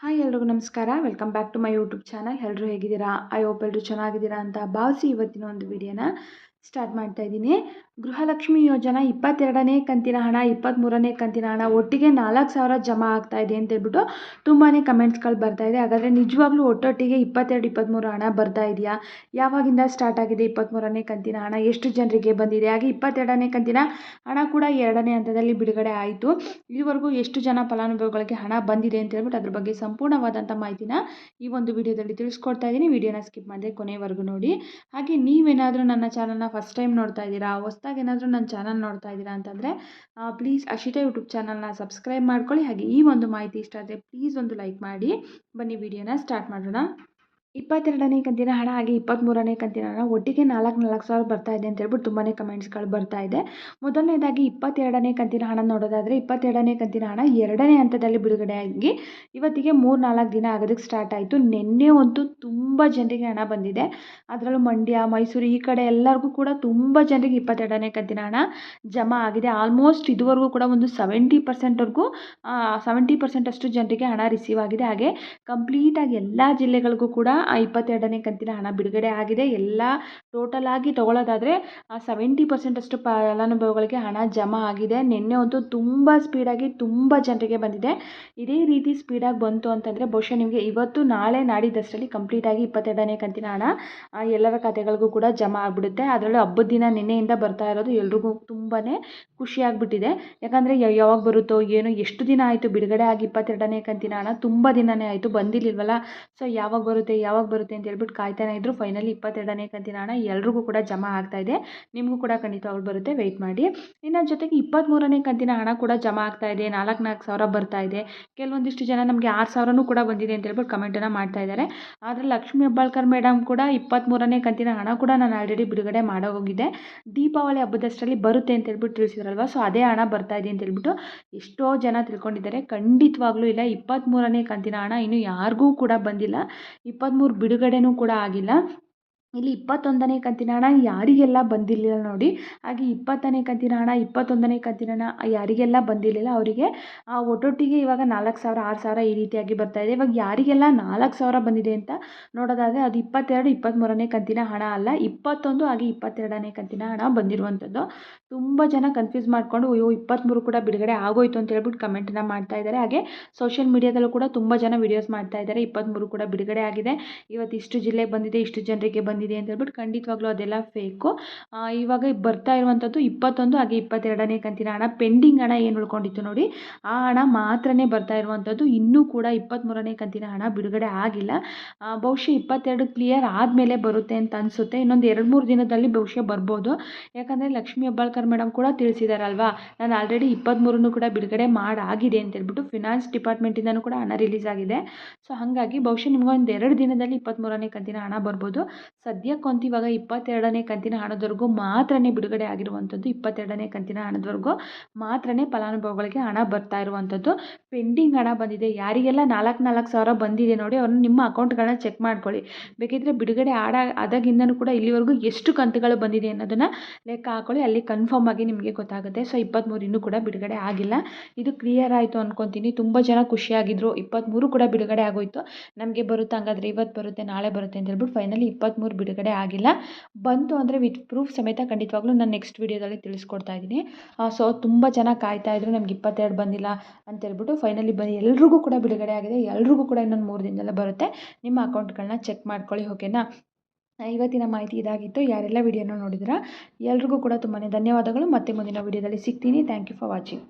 Hi ಎಲ್ರಿಗೂ ನಮಸ್ಕಾರ. Welcome back to my YouTube channel ಎಲ್ಲರೂ ಹೇಗಿದ್ದೀರಾ? ಐ ಹೋಪ್ ಎಲ್ಲರೂ ಚೆನ್ನಾಗಿದ್ದೀರಾ ಅಂತ ಭಾವಿಸಿ ಇವತ್ತಿನ ಒಂದು ವಿಡಿಯೋನ ಸ್ಟಾರ್ಟ್ ಮಾಡ್ತಾ ಇದ್ದೀನಿ. ಗೃಹಲಕ್ಷ್ಮಿ ಯೋಜನಾ ಇಪ್ಪತ್ತೆರಡನೇ ಕಂತಿನ ಹಣ ಇಪ್ಪತ್ತ್ಮೂರನೇ ಕಂತಿನ ಹಣ, ಒಟ್ಟಿಗೆ ನಾಲ್ಕು ಸಾವಿರ ಜಮಾ ಆಗ್ತಾ ಇದೆ ಅಂತೇಳ್ಬಿಟ್ಟು ತುಂಬಾ ಕಮೆಂಟ್ಸ್ಗಳು ಬರ್ತಾ ಇದೆ. ಹಾಗಾದರೆ ನಿಜವಾಗ್ಲೂ ಒಟ್ಟೊಟ್ಟಿಗೆ ಇಪ್ಪತ್ತೆರಡು ಇಪ್ಪತ್ತ್ಮೂರು ಹಣ ಬರ್ತಾ ಇದೆಯಾ? ಯಾವಾಗಿಂದ ಸ್ಟಾರ್ಟ್ ಆಗಿದೆ ಇಪ್ಪತ್ತ್ಮೂರನೇ ಕಂತಿನ ಹಣ? ಎಷ್ಟು ಜನರಿಗೆ ಬಂದಿದೆ? ಹಾಗೆ ಇಪ್ಪತ್ತೆರಡನೇ ಕಂತಿನ ಹಣ ಕೂಡ ಎರಡನೇ ಹಂತದಲ್ಲಿ ಬಿಡುಗಡೆ ಆಯಿತು. ಇದುವರೆಗೂ ಎಷ್ಟು ಜನ ಫಲಾನುಭವಿಗಳಿಗೆ ಹಣ ಬಂದಿದೆ ಅಂತ ಹೇಳ್ಬಿಟ್ಟು ಅದ್ರ ಬಗ್ಗೆ ಸಂಪೂರ್ಣವಾದಂಥ ಮಾಹಿತಿನ ಈ ಒಂದು ವಿಡಿಯೋದಲ್ಲಿ ತಿಳಿಸ್ಕೊಡ್ತಾ ಇದ್ದೀನಿ. ವಿಡಿಯೋನ ಸ್ಕಿಪ್ ಮಾಡಿದೆ ಕೊನೆವರೆಗೂ ನೋಡಿ. ಹಾಗೆ ನೀವೇನಾದರೂ ನನ್ನ ಚಾನಲ್ನ ಫಸ್ಟ್ ಟೈಮ್ ನೋಡ್ತಾ ಇದ್ದೀರಾ, ಹೊಸ್ದಾಗಿ ಏನಾದರೂ ನನ್ನ ಚಾನಲ್ ನೋಡ್ತಾ ಇದ್ದೀರಾ ಅಂತಂದರೆ ಪ್ಲೀಸ್ ಅಶಿತಾ ಯೂಟ್ಯೂಬ್ ಚಾನಲ್ನ ಸಬ್ಸ್ಕ್ರೈಬ್ ಮಾಡ್ಕೊಳ್ಳಿ. ಹಾಗೆ ಈ ಒಂದು ಮಾಹಿತಿ ಇಷ್ಟ ಆದರೆ ಪ್ಲೀಸ್ ಒಂದು ಲೈಕ್ ಮಾಡಿ. ಬನ್ನಿ ವಿಡಿಯೋನ ಸ್ಟಾರ್ಟ್ ಮಾಡೋಣ. ಇಪ್ಪತ್ತೆರಡನೇ ಕಂತಿನ ಹಣ ಹಾಗೆ ಇಪ್ಪತ್ತ್ಮೂರನೇ ಕಂತಿನ ಹಣ ಒಟ್ಟಿಗೆ ನಾಲ್ಕು ನಾಲ್ಕು ಸಾವಿರ ಬರ್ತಾ ಇದೆ ಅಂತ ಹೇಳ್ಬಿಟ್ಟು ತುಂಬಾ ಕಮೆಂಟ್ಸ್ಗಳು ಬರ್ತಾ ಇದೆ. ಮೊದಲನೇದಾಗಿ ಇಪ್ಪತ್ತೆರಡನೇ ಕಂತಿನ ಹಣ ನೋಡೋದಾದರೆ ಇಪ್ಪತ್ತೆರಡನೇ ಕಂತಿನ ಹಣ ಎರಡನೇ ಹಂತದಲ್ಲಿ ಬಿಡುಗಡೆಯಾಗಿ ಇವತ್ತಿಗೆ ಮೂರು ನಾಲ್ಕು ದಿನ ಆಗೋದಕ್ಕೆ ಸ್ಟಾರ್ಟ್ ಆಯಿತು. ನಿನ್ನೆ ಅಂತೂ ತುಂಬ ಜನರಿಗೆ ಹಣ ಬಂದಿದೆ. ಅದರಲ್ಲೂ ಮಂಡ್ಯ, ಮೈಸೂರು ಈ ಕಡೆ ಎಲ್ಲರಿಗೂ ಕೂಡ ತುಂಬ ಜನರಿಗೆ ಇಪ್ಪತ್ತೆರಡನೇ ಕಂತಿನ ಹಣ ಜಮಾ ಆಗಿದೆ. ಆಲ್ಮೋಸ್ಟ್ ಇದುವರೆಗೂ ಕೂಡ ಒಂದು ಸೆವೆಂಟಿ ಪರ್ಸೆಂಟ್ವರೆಗೂ ಸೆವೆಂಟಿ ಪರ್ಸೆಂಟ್ ಅಷ್ಟು ಜನರಿಗೆ ಹಣ ರಿಸೀವ್ ಆಗಿದೆ. ಹಾಗೆ ಕಂಪ್ಲೀಟಾಗಿ ಎಲ್ಲ ಜಿಲ್ಲೆಗಳಿಗೂ ಕೂಡ ಇಪ್ಪತ್ತೆರಡನೇ ಕಂತಿನ ಹಣ ಬಿಡುಗಡೆ ಆಗಿದೆ. ಎಲ್ಲ ಟೋಟಲ್ ಆಗಿ ತಗೊಳ್ಳೋದಾದರೆ ಸೆವೆಂಟಿ ಪರ್ಸೆಂಟಷ್ಟು ಫಲಾನುಭವಿಗಳಿಗೆ ಹಣ ಜಮಾ ಆಗಿದೆ. ನಿನ್ನೆ ಅಂತೂ ತುಂಬ ಸ್ಪೀಡಾಗಿ ತುಂಬ ಜನರಿಗೆ ಬಂದಿದೆ. ಇದೇ ರೀತಿ ಸ್ಪೀಡಾಗಿ ಬಂತು ಅಂತಂದರೆ, ಬಹುಶಃ ನಿಮಗೆ ಇವತ್ತು ನಾಳೆ ನಾಡಿದ್ದಷ್ಟರಲ್ಲಿ ಕಂಪ್ಲೀಟಾಗಿ ಇಪ್ಪತ್ತೆರಡನೇ ಕಂತಿನ ಹಣ ಎಲ್ಲರ ಖಾತೆಗಳಿಗೂ ಕೂಡ ಜಮಾ ಆಗಿಬಿಡುತ್ತೆ. ಅದರಲ್ಲೂ ಹಬ್ಬದ ದಿನ ನಿನ್ನೆಯಿಂದ ಬರ್ತಾ ಇರೋದು ಎಲ್ರಿಗೂ ತುಂಬಾ ಖುಷಿಯಾಗಿಬಿಟ್ಟಿದೆ ಯಾಕಂದರೆ ಯಾವಾಗ ಬರುತ್ತೋ ಏನೋ ಎಷ್ಟು ದಿನ ಆಯಿತು, ಬಿಡುಗಡೆ ಆಗಿ ಇಪ್ಪತ್ತೆರಡನೇ ಕಂತಿನ ಹಣ ತುಂಬ ದಿನವೇ ಆಯಿತು ಬಂದಿಲ್ಲವಲ್ಲ ಸೊ ಯಾವಾಗ ಬರುತ್ತೆ ಯಾವಾಗ ಬರುತ್ತೆ ಅಂತ ಹೇಳ್ಬಿಟ್ಟು ಕಾಯ್ತಾನೆ ಇದ್ರು. ಫೈನಲಿ ಇಪ್ಪತ್ತೆರಡನೇ ಕಂತಿನ ಹಣ ಎಲ್ರಿಗೂ ಕೂಡ ಜಮಾ ಆಗ್ತಾ ಇದೆ. ನಿಮಗೂ ಕೂಡ ಖಂಡಿತವಾಗ್ಲೂ ಬರುತ್ತೆ. ವೆಯ್ಟ್ ಮಾಡಿ. ಇನ್ನು ಜೊತೆಗೆ ಇಪ್ಪತ್ತ್ಮೂರನೇ ಕಂತಿನ ಹಣ ಕೂಡ ಜಮಾ ಆಗ್ತಾ ಇದೆ. ನಾಲ್ಕು ನಾಲ್ಕು ಸಾವಿರ ಬರ್ತಾ ಇದೆ. ಕೆಲವೊಂದಿಷ್ಟು ಜನ ನಮಗೆ ಆರು ಸಾವಿರನೂ ಕೂಡ ಬಂದಿದೆ ಅಂತ ಹೇಳ್ಬಿಟ್ಟು ಕಮೆಂಟನ್ನು ಮಾಡ್ತಾ ಇದ್ದಾರೆ ಆದರೆ ಲಕ್ಷ್ಮೀ ಹೆಬ್ಬಾಳ್ಕರ್ ಮೇಡಮ್ ಕೂಡ ಇಪ್ಪತ್ತ್ಮೂರನೇ ಕಂತಿನ ಹಣ ಕೂಡ ನಾನು ಆಲ್ರೆಡಿ ಬಿಡುಗಡೆ ಮಾಡೋ ಹೋಗಿದ್ದೆ. ದೀಪಾವಳಿ ಹಬ್ಬದಷ್ಟರಲ್ಲಿ ಬರುತ್ತೆ ಅಂತ ಹೇಳ್ಬಿಟ್ಟು ತಿಳಿಸಿದ್ರಲ್ವ? ಸೊ ಅದೇ ಹಣ ಬರ್ತಾ ಇದೆ ಅಂತ ಹೇಳ್ಬಿಟ್ಟು ಎಷ್ಟೋ ಜನ ತಿಳ್ಕೊಂಡಿದ್ದಾರೆ. ಖಂಡಿತವಾಗ್ಲೂ ಇಲ್ಲ. ಇಪ್ಪತ್ತ್ಮೂರನೇ ಕಂತಿನ ಹಣ ಇನ್ನು ಯಾರಿಗೂ ಕೂಡ ಬಂದಿಲ್ಲ. ಇಪ್ಪತ್ತ್ಮೂರು ಬಿಡುಗಡೆನೂ ಕೂಡ ಆಗಿಲ್ಲ. ಇಲ್ಲಿ ಇಪ್ಪತ್ತೊಂದನೇ ಕಂತಿನ ಹಣ ಯಾರಿಗೆಲ್ಲ ಬಂದಿರಲಿಲ್ಲ ನೋಡಿ, ಹಾಗೆ ಇಪ್ಪತ್ತನೇ ಕಂತಿನ ಹಣ ಇಪ್ಪತ್ತೊಂದನೇ ಕಂತಿನ ಹಣ ಯಾರಿಗೆಲ್ಲ ಬಂದಿರಲಿಲ್ಲ, ಅವರಿಗೆ ಒಟ್ಟೊಟ್ಟಿಗೆ ಇವಾಗ ನಾಲ್ಕು ಸಾವಿರ, ಆರು ಸಾವಿರ ಈ ರೀತಿಯಾಗಿ ಬರ್ತಾ ಇದೆ. ಇವಾಗ ಯಾರಿಗೆಲ್ಲ ನಾಲ್ಕು ಸಾವಿರ ಬಂದಿದೆ ಅಂತ ನೋಡೋದಾದರೆ ಅದು ಇಪ್ಪತ್ತೆರಡು ಇಪ್ಪತ್ತ್ಮೂರನೇ ಕಂತಿನ ಹಣ ಅಲ್ಲ, ಇಪ್ಪತ್ತೊಂದು ಹಾಗೆ ಇಪ್ಪತ್ತೆರಡನೇ ಕಂತಿನ ಹಣ ಬಂದಿರುವಂಥದ್ದು. ತುಂಬ ಜನ ಕನ್ಫ್ಯೂಸ್ ಮಾಡಿಕೊಂಡು, ಅಯ್ಯೋ ಇಪ್ಪತ್ತ್ಮೂರು ಕೂಡ ಬಿಡುಗಡೆ ಆಗೋಯ್ತು ಅಂತ ಹೇಳ್ಬಿಟ್ಟು ಕಮೆಂಟನ್ನು ಮಾಡ್ತಾ ಇದ್ದಾರೆ. ಹಾಗೆ ಸೋಷಿಯಲ್ ಮೀಡಿಯಾದಲ್ಲೂ ಕೂಡ ತುಂಬ ಜನ ವೀಡಿಯೋಸ್ ಮಾಡ್ತಾ ಇದ್ದಾರೆ. ಇಪ್ಪತ್ತ್ಮೂರು ಕೂಡ ಬಿಡುಗಡೆ ಆಗಿದೆ. ಇವತ್ತು ಇಷ್ಟು ಜಿಲ್ಲೆಗೆ ಬಂದಿದೆ, ಇಷ್ಟು ಜನರಿಗೆ ಬಂದಿದೆ. ಬಂದಿದೆ ಅಂತ ಹೇಳ್ಬಿಟ್ಟು ಖಂಡಿತವಾಗ್ಲೂ ಅದೆಲ್ಲ ಫೇಕು ಇವಾಗ ಬರ್ತಾ ಇರುವಂಥದ್ದು ಇಪ್ಪತ್ತೊಂದು, ಹಾಗೆ ಇಪ್ಪತ್ತೆರಡನೇ ಕಂತಿನ ಹಣ ಪೆಂಡಿಂಗ್ ಹಣ ಏನು ಉಳ್ಕೊಂಡಿತ್ತು ನೋಡಿ, ಆ ಹಣ ಮಾತ್ರನೇ ಬರ್ತಾ ಇರುವಂಥದ್ದು ಇನ್ನೂ ಕೂಡ ಇಪ್ಪತ್ತ್ಮೂರನೇ ಕಂತಿನ ಹಣ ಬಿಡುಗಡೆ ಆಗಿಲ್ಲ. ಬಹುಶಃ ಇಪ್ಪತ್ತೆರಡು ಕ್ಲಿಯರ್ ಆದಮೇಲೆ ಬರುತ್ತೆ ಅಂತ ಅನಿಸುತ್ತೆ. ಇನ್ನೊಂದು ಎರಡು ಮೂರು ದಿನದಲ್ಲಿ ಬಹುಶಃ ಬರ್ಬೋದು. ಯಾಕಂದರೆ ಲಕ್ಷ್ಮೀ ಹೆಬ್ಬಾಳ್ಕರ್ ಮೇಡಮ್ ಕೂಡ ತಿಳಿಸಿದಾರಲ್ವಾ, ನಾನು ಆಲ್ರೆಡಿ ಇಪ್ಪತ್ತ್ಮೂರನ್ನು ಕೂಡ ಬಿಡುಗಡೆ ಮಾಡಾಗಿದೆ ಅಂತ ಹೇಳ್ಬಿಟ್ಟು ಫಿನಾನ್ಸ್ ಡಿಪಾರ್ಟ್ಮೆಂಟಿಂದನೂ ಕೂಡ ಹಣ ರಿಲೀಸ್ ಆಗಿದೆ. ಸೊ ಹಾಗಾಗಿ ಬಹುಶಃ ನಿಮ್ಗೆ ಒಂದು ಎರಡು ದಿನದಲ್ಲಿ ಇಪ್ಪತ್ತ್ಮೂರನೇ ಕಂತಿನ ಹಣ ಬರ್ಬೋದು. ಸದ್ಯಕ್ಕಂತೂ ಇವಾಗ ಇಪ್ಪತ್ತೆರಡನೇ ಕಂತಿನ ಹಣದವರೆಗೂ ಮಾತ್ರನೇ ಬಿಡುಗಡೆ ಆಗಿರುವಂಥದ್ದು. ಇಪ್ಪತ್ತೆರಡನೇ ಕಂತಿನ ಹಣದವರೆಗೂ ಮಾತ್ರ ಫಲಾನುಭವಿಗಳಿಗೆ ಹಣ ಬರ್ತಾ ಇರುವಂಥದ್ದು. ಪೆಂಡಿಂಗ್ ಹಣ ಬಂದಿದೆ. ಯಾರಿಗೆಲ್ಲ ನಾಲ್ಕು ನಾಲ್ಕು ಸಾವಿರ ಬಂದಿದೆ ನೋಡಿ, ಅವ್ರನ್ನ ನಿಮ್ಮ ಅಕೌಂಟ್ಗಳನ್ನ ಚೆಕ್ ಮಾಡ್ಕೊಳ್ಳಿ. ಬೇಕಿದ್ದರೆ ಬಿಡುಗಡೆ ಆಡ, ಆದಾಗಿಂದನೂ ಕೂಡ ಇಲ್ಲಿವರೆಗೂ ಎಷ್ಟು ಕಂತುಗಳು ಬಂದಿದೆ ಅನ್ನೋದನ್ನು ಲೆಕ್ಕ ಹಾಕೊಳ್ಳಿ. ಅಲ್ಲಿ ಕನ್ಫರ್ಮ್ ಆಗಿ ನಿಮಗೆ ಗೊತ್ತಾಗುತ್ತೆ. ಸೊ ಇಪ್ಪತ್ತ್ಮೂರು ಇನ್ನೂ ಕೂಡ ಬಿಡುಗಡೆ ಆಗಿಲ್ಲ. ಇದು ಕ್ಲಿಯರ್ ಆಯಿತು ಅಂದ್ಕೊತೀನಿ ತುಂಬ ಜನ ಖುಷಿಯಾಗಿದ್ದರು ಇಪ್ಪತ್ತ್ಮೂರು ಕೂಡ ಬಿಡುಗಡೆ ಆಗೋಯಿತು. ನಮಗೆ ಬರುತ್ತೆ ಹಂಗಾದ್ರೆ ಇವತ್ತು ಬರುತ್ತೆ, ನಾಳೆ ಬರುತ್ತೆ ಅಂತ ಹೇಳ್ಬಿಟ್ಟು ಫೈನಲಿ ಇಪ್ಪತ್ತ್ಮೂರು ಬಿಡುಗಡೆ ಆಗಿಲ್ಲ. ಬಂತು ಅಂದರೆ ವಿತ್ ಪ್ರೂಫ್ ಸಮೇತ ಖಂಡಿತವಾಗ್ಲೂ ನಾನು ನೆಕ್ಸ್ಟ್ ವೀಡಿಯೋದಲ್ಲಿ ತಿಳಿಸ್ಕೊಡ್ತಾ ಇದ್ದೀನಿ. ಸೊ ತುಂಬ ಜನ ಕಾಯ್ತಾ ಇದ್ರು, ನಮ್ಗೆ ಇಪ್ಪತ್ತೆರಡು ಬಂದಿಲ್ಲ ಅಂತ ಹೇಳ್ಬಿಟ್ಟು ಫೈನಲಿ ಬಂದು ಎಲ್ರಿಗೂ ಕೂಡ ಬಿಡುಗಡೆ ಆಗಿದೆ. ಎಲ್ರಿಗೂ ಕೂಡ ಇನ್ನೊಂದು ಮೂರು ದಿನದಲ್ಲೇ ಬರುತ್ತೆ. ನಿಮ್ಮ ಅಕೌಂಟ್ಗಳನ್ನ ಚೆಕ್ ಮಾಡ್ಕೊಳ್ಳಿ ಓಕೆನಾ ಇವತ್ತಿನ ಮಾಹಿತಿ ಇದಾಗಿತ್ತು. ಯಾರೆಲ್ಲ ವಿಡಿಯೋನ ನೋಡಿದ್ರ, ಎಲ್ರಿಗೂ ಕೂಡ ತುಂಬಾ ಧನ್ಯವಾದಗಳು. ಮತ್ತೆ ಮುಂದಿನ ವಿಡಿಯೋದಲ್ಲಿ ಸಿಗ್ತೀನಿ. Thank you for watching